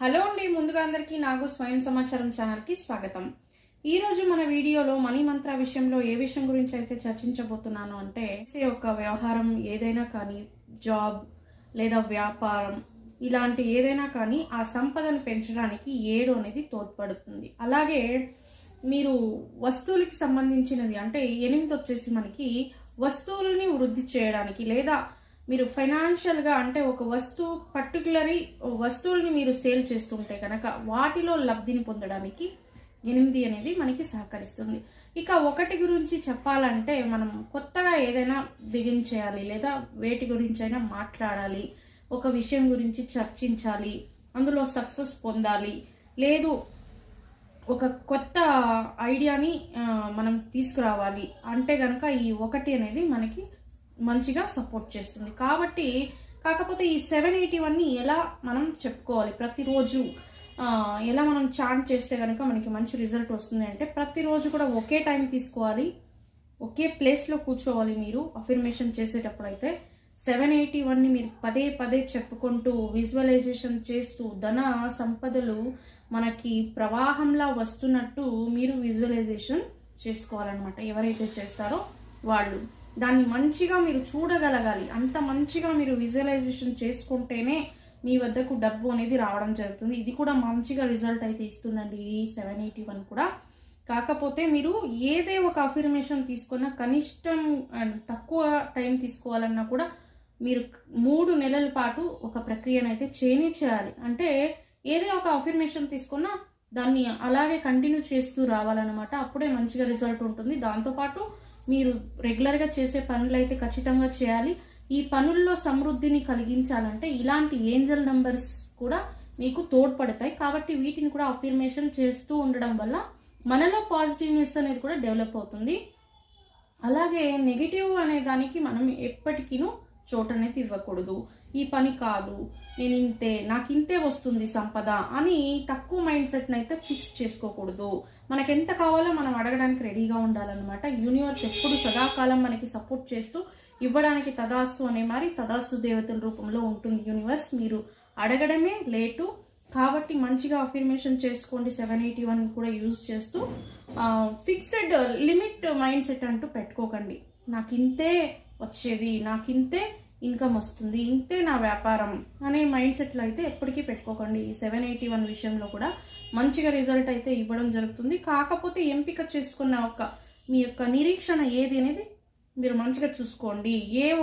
Hello అండి ముందుగా అందరికీ నాకు స్వయం సమాచారం ఛానల్కి స్వాగతం. ఈరోజు మన వీడియోలో మనీ మంత్ర విషయంలో ఏ విషయం గురించి అయితే చర్చించబోతున్నాను అంటే ఒక వ్యవహారం ఏదైనా కానీ జాబ్ లేదా వ్యాపారం ఇలాంటి ఏదైనా కానీ ఆ సంపదను పెంచడానికి ఏడు అనేది తోడ్పడుతుంది. అలాగే మీరు వస్తువులకి సంబంధించినది అంటే ఎనిమిది వచ్చేసి మనకి వస్తువులని వృద్ధి చేయడానికి లేదా మీరు ఫైనాన్షియల్గా అంటే ఒక వస్తువు పర్టికులరీ వస్తువుల్ని మీరు సేల్ చేస్తుంటే కనుక వాటిలో లబ్ధిని పొందడానికి ఎనిమిది అనేది మనకి సహకరిస్తుంది. ఇక ఒకటి గురించి చెప్పాలంటే మనం కొత్తగా ఏదైనా బిగించేయాలి లేదా వేటి గురించి అయినా మాట్లాడాలి ఒక విషయం గురించి చర్చించాలి అందులో సక్సెస్ పొందాలి లేదు ఒక కొత్త ఐడియాని మనం తీసుకురావాలి. అంటే కనుక ఈ ఒకటి అనేది మనకి మంచిగా సపోర్ట్ చేస్తుంది. కాబట్టి కాకపోతే ఈ సెవెన్ ఎయిటీ వన్ని ఎలా మనం చెప్పుకోవాలి? ప్రతిరోజు ఎలా మనం చాంట్ చేస్తే కనుక మనకి మంచి రిజల్ట్ వస్తుంది అంటే ప్రతిరోజు కూడా ఒకే టైం తీసుకోవాలి. ఒకే ప్లేస్లో కూర్చోవాలి మీరు అఫర్మేషన్ చేసేటప్పుడు అయితే. సెవెన్ ఎయిటీ వన్ని మీరు పదే పదే చెప్పుకుంటూ విజువలైజేషన్ చేస్తూ ధన సంపదలు మనకి ప్రవాహంలా వస్తున్నట్టు మీరు విజువలైజేషన్ చేసుకోవాలన్నమాట. ఎవరైతే చేస్తారో వాళ్ళు. దాన్ని మంచిగా మీరు చూడగలగాలి. అంత మంచిగా మీరు విజువలైజేషన్ చేసుకుంటేనే మీ వద్దకు డబ్బు అనేది రావడం జరుగుతుంది. ఇది కూడా మంచిగా రిజల్ట్ అయితే ఇస్తుందండి. ఈ సెవెన్ ఎయిటీ వన్ కూడా. కాకపోతే మీరు ఏదే ఒక అఫర్మేషన్ తీసుకున్నా కనిష్టం అండ్ తక్కువ టైం తీసుకోవాలన్నా కూడా మీరు మూడు నెలల పాటు ఒక ప్రక్రియను అయితే చేయనే చేయాలి అంటే ఏదే ఒక అఫర్మేషన్ తీసుకున్నా దాన్ని అలాగే కంటిన్యూ చేస్తూ రావాలన్నమాట. అప్పుడే మంచిగా రిజల్ట్ ఉంటుంది. దాంతోపాటు మీరు రెగ్యులర్గా చేసే పనులు అయితే ఖచ్చితంగా చేయాలి. ఈ పనుల్లో సమృద్ధిని కలిగించాలంటే ఇలాంటి ఏంజల్ నంబర్స్ కూడా మీకు తోడ్పడతాయి. కాబట్టి వీటిని కూడా అఫిర్మేషన్ చేస్తూ ఉండడం వల్ల మనలో పాజిటివ్నెస్ అనేది కూడా డెవలప్ అవుతుంది. అలాగే నెగిటివ్ అనే దానికి మనం ఎప్పటికీను చోటనైతే ఇవ్వకూడదు ఈ పని కాదు. నేను ఇంతే నాకు ఇంతే వస్తుంది సంపద అని తక్కువ మైండ్ సెట్ని అయితే ఫిక్స్ చేసుకోకూడదు. మనకు ఎంత కావాలో మనం అడగడానికి రెడీగా ఉండాలన్నమాట. యూనివర్స్ ఎప్పుడు సదాకాలం మనకి సపోర్ట్ చేస్తూ ఇవ్వడానికి తదాస్సు అనే మరి తదాస్సు దేవతల రూపంలో ఉంటుంది యూనివర్స్. మీరు అడగడమే లేటు. కాబట్టి మంచిగా అఫర్మేషన్ చేసుకోండి సెవెన్ ఎయిటీ వన్ కూడా యూజ్ చేస్తూ. ఫిక్స్డ్ లిమిట్ మైండ్ సెట్ అంటూ పెట్టుకోకండి. నాకు ఇంతే వచ్చేది నాకు ఇంతే ఇన్కమ్ వస్తుంది ఇంతే నా వ్యాపారం అనే మైండ్ సెట్లో అయితే ఎప్పటికీ పెట్టుకోకండి. ఈ సెవెన్ ఎయిటీ వన్ విషయంలో కూడా మంచిగా రిజల్ట్ అయితే ఇవ్వడం జరుగుతుంది. కాకపోతే ఎంపిక చేసుకున్న ఒక మీ యొక్క నిరీక్షణ ఏది అనేది మీరు మంచిగా చూసుకోండి. ఏ